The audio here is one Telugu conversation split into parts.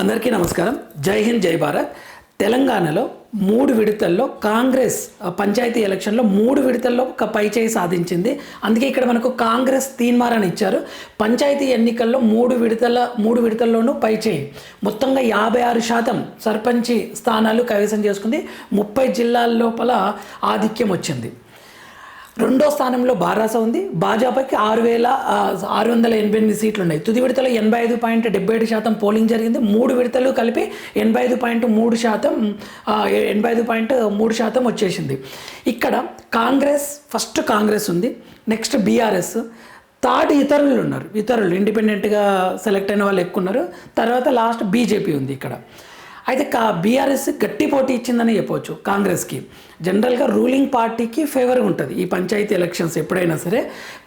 అందరికీ నమస్కారం. జై హింద్ జై భారత్. తెలంగాణలో మూడు విడతల్లో కాంగ్రెస్ పంచాయతీ ఎలక్షన్లో మూడు విడతల్లో ఒక పైచేయి సాధించింది. అందుకే ఇక్కడ మనకు కాంగ్రెస్ తీన్మారని ఇచ్చారు. పంచాయతీ ఎన్నికల్లో మూడు విడతల మూడు విడతల్లోనూ పైచేయి మొత్తంగా యాభై ఆరు శాతం సర్పంచి స్థానాలు కైవసం చేసుకుంది. ముప్పై జిల్లాల లోపల ఆధిక్యం వచ్చింది. రెండో స్థానంలో బారాస ఉంది. భాజపాకి ఆరు వేల ఆరు వందల ఎనభై ఎనిమిది సీట్లు ఉన్నాయి. తుది విడతలో ఎనభై ఐదు పాయింట్ డెబ్బై ఏడు శాతం పోలింగ్ జరిగింది. మూడు విడతలు కలిపి ఎనభై ఐదు పాయింట్ మూడు శాతం ఎనభై ఐదు పాయింట్ మూడు శాతం వచ్చేసింది. ఇక్కడ కాంగ్రెస్ ఫస్ట్ కాంగ్రెస్ ఉంది. Next BRS. థర్డ్ ఇతరులు ఉన్నారు. ఇతరులు ఇండిపెండెంట్గా సెలెక్ట్ అయిన వాళ్ళు ఎక్కువ ఉన్నారు. తర్వాత లాస్ట్ బీజేపీ ఉంది ఇక్కడ. అయితే కా బీఆర్ఎస్ గట్టి పోటీ ఇచ్చిందని చెప్పవచ్చు కాంగ్రెస్కి. జనరల్గా రూలింగ్ పార్టీకి ఫేవర్గా ఉంటుంది. ఈ పంచాయతీ ఎలక్షన్స్ ఎప్పుడైనా సరే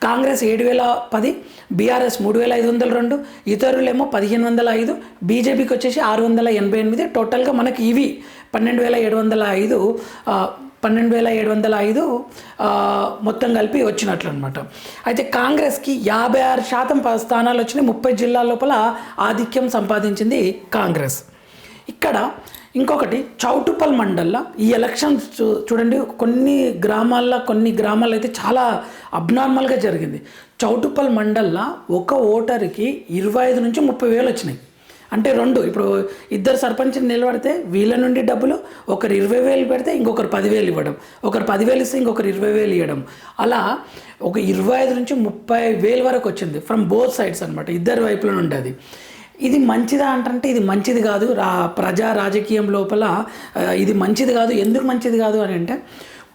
కాంగ్రెస్ ఏడు వేల పది బీఆర్ఎస్ మూడు వేల ఐదు వందల రెండు ఇతరులేమో పదిహేను వందల ఐదు బీజేపీకి వచ్చేసి ఆరు వందల ఎనభై ఎనిమిది. టోటల్గా మనకి ఇవి పన్నెండు వేల ఏడు వందల ఐదు పన్నెండు వేల ఏడు వందల ఐదు మొత్తం కలిపి వచ్చినట్లు అనమాట అయితే కాంగ్రెస్కి యాభై ఆరు శాతం స్థానాలు వచ్చినాయి. ముప్పై జిల్లాల లోపల ఆధిక్యం సంపాదించింది కాంగ్రెస్. ఇక్కడ ఇంకొకటి చౌటుపల్ మండల్లో ఈ ఎలక్షన్ చూ- చూడండి కొన్ని గ్రామాల్లో కొన్ని గ్రామాల్లో అయితే చాలా అబ్నార్మల్గా జరిగింది. చౌటుపల్ మండల్లో ఒక ఓటర్కి ఇరవై ఐదు నుంచి ముప్పై వేలు వచ్చినాయి. అంటే రెండు ఇప్పుడు ఇద్దరు సర్పంచ్ నిలబడితే వీళ్ళ నుండి డబ్బులు ఒకరు ఇరవై వేలు పెడితే ఇంకొకరు పదివేలు ఇవ్వడం. ఒకరు పదివేలు ఇస్తే ఇంకొకరు ఇరవై వేలు ఇవ్వడం. అలా ఒక ఇరవై ఐదు నుంచి ముప్పై వేలు వరకు వచ్చింది ఫ్రమ్ బోత్ సైడ్స్ అనమాట ఇద్దరు వైపుల నుండి అది ఇది మంచిదా అంటంటే ఇది మంచిది కాదు. రా ప్రజా రాజకీయం లోపల ఇది మంచిది కాదు. ఎందుకు మంచిది కాదు అని అంటే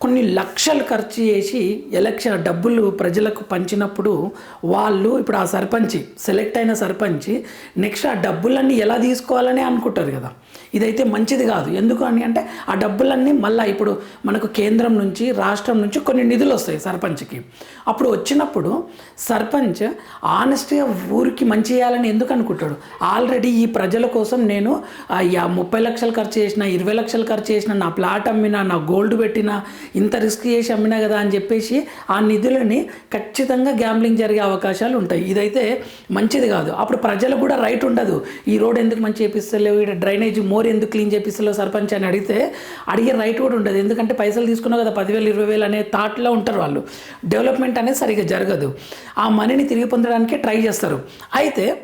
కొన్ని లక్షలు ఖర్చు చేసి ఎలక్షన్ డబ్బులు ప్రజలకు పంచినప్పుడు వాళ్ళు ఇప్పుడు ఆ సర్పంచి సెలెక్ట్ అయిన సర్పంచి నెక్స్ట్ ఆ డబ్బులన్నీ ఎలా తీసుకోవాలని అనుకుంటారు కదా. ఇదైతే మంచిది కాదు. ఎందుకు అని అంటే ఆ డబ్బులన్నీ మళ్ళీ ఇప్పుడు మనకు కేంద్రం నుంచి రాష్ట్రం నుంచి కొన్ని నిధులు వస్తాయి సర్పంచ్కి. అప్పుడు వచ్చినప్పుడు సర్పంచ్ ఆనెస్ట్గా ఊరికి మంచి చేయాలని ఎందుకు అనుకుంటాడు? ఆల్రెడీ ఈ ప్రజల కోసం నేను యా ముప్పై లక్షలు ఖర్చు చేసిన ఇరవై లక్షలు ఖర్చు చేసిన నా ప్లాట్ అమ్మినా నా గోల్డ్ పెట్టిన ఇంత రిస్క్ చేసి అమ్మినా కదా అని చెప్పేసి ఆ నిధులని ఖచ్చితంగా గ్యాంబ్లింగ్ జరిగే అవకాశాలు ఉంటాయి. ఇదైతే మంచిది కాదు. అప్పుడు ప్రజలకు కూడా రైట్ ఉండదు. ఈ రోడ్ ఎందుకు మంచి చేపిస్తలేవు? ఇక్కడ డ్రైనేజ్ మోర్ ఎందుకు క్లీన్ చేపిస్తలేవు సర్పంచ్ అని అడిగితే అడిగే రైట్ కూడా ఉండదు. ఎందుకంటే పైసలు తీసుకున్నావు కదా పదివేలు ఇరవై వేలు అనే థాట్లో ఉంటారు వాళ్ళు. డెవలప్మెంట్ అనేది సరిగ్గా జరగదు. ఆ మనీని తిరిగి పొందడానికి ట్రై చేస్తారు. అయితే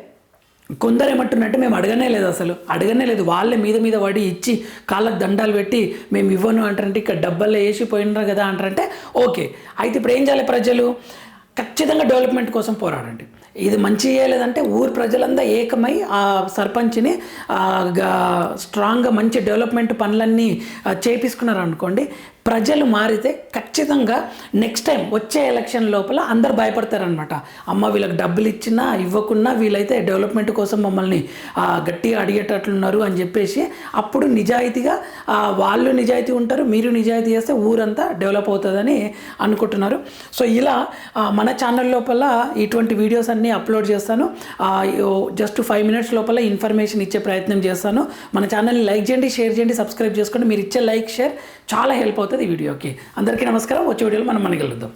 కొందరు ఏమంటున్నట్టు మేము అడగనే లేదు అసలు అడగనే లేదు. వాళ్ళే మీద మీద పడి ఇచ్చి కాళ్ళకు దండాలు పెట్టి మేము ఇవ్వను అంటారంటే ఇక్కడ డబ్బల్లో వేసి పోయినారు కదా అంటారంటే ఓకే. అయితే ఇప్పుడు ఏం చేయాలి ప్రజలు? ఖచ్చితంగా డెవలప్మెంట్ కోసం పోరాడండి. ఇది మంచి చేయలేదంటే ఊరు ప్రజలంతా ఏకమై ఆ సర్పంచ్ని స్ట్రాంగ్గా మంచి డెవలప్మెంట్ పనులన్నీ చేపించుకున్నారు అనుకోండి ప్రజలు మారితే ఖచ్చితంగా నెక్స్ట్ టైం వచ్చే ఎలక్షన్ లోపల అందరు భయపడతారనమాట అమ్మ వీళ్ళకి డబ్బులు ఇచ్చినా ఇవ్వకున్నా వీళ్ళైతే డెవలప్మెంట్ కోసం మమ్మల్ని గట్టిగా అడిగేటట్లున్నారు అని చెప్పేసి అప్పుడు నిజాయితీగా వాళ్ళు నిజాయితీ ఉంటారు మీరు నిజాయితీ చేస్తే ఊరంతా డెవలప్ అవుతుందని అనుకుంటున్నారు. సో ఇలా మన ఛానల్ లోపల ఇటువంటి వీడియోస్ అన్నీ అప్లోడ్ చేస్తాను. జస్ట్ ఫైవ్ మినిట్స్ లోపల ఇన్ఫర్మేషన్ ఇచ్చే ప్రయత్నం చేస్తాను. మన ఛానల్ని లైక్ చేయండి షేర్ చేయండి సబ్స్క్రైబ్ చేసుకోండి. మీరు ఇచ్చే లైక్ షేర్ చాలా హెల్ప్ అవుతుంది. ఈ వీడియోకి. అందరికీ నమస్కారం. వచ్చే వీడియోలో మనం మనకి వెళ్దాం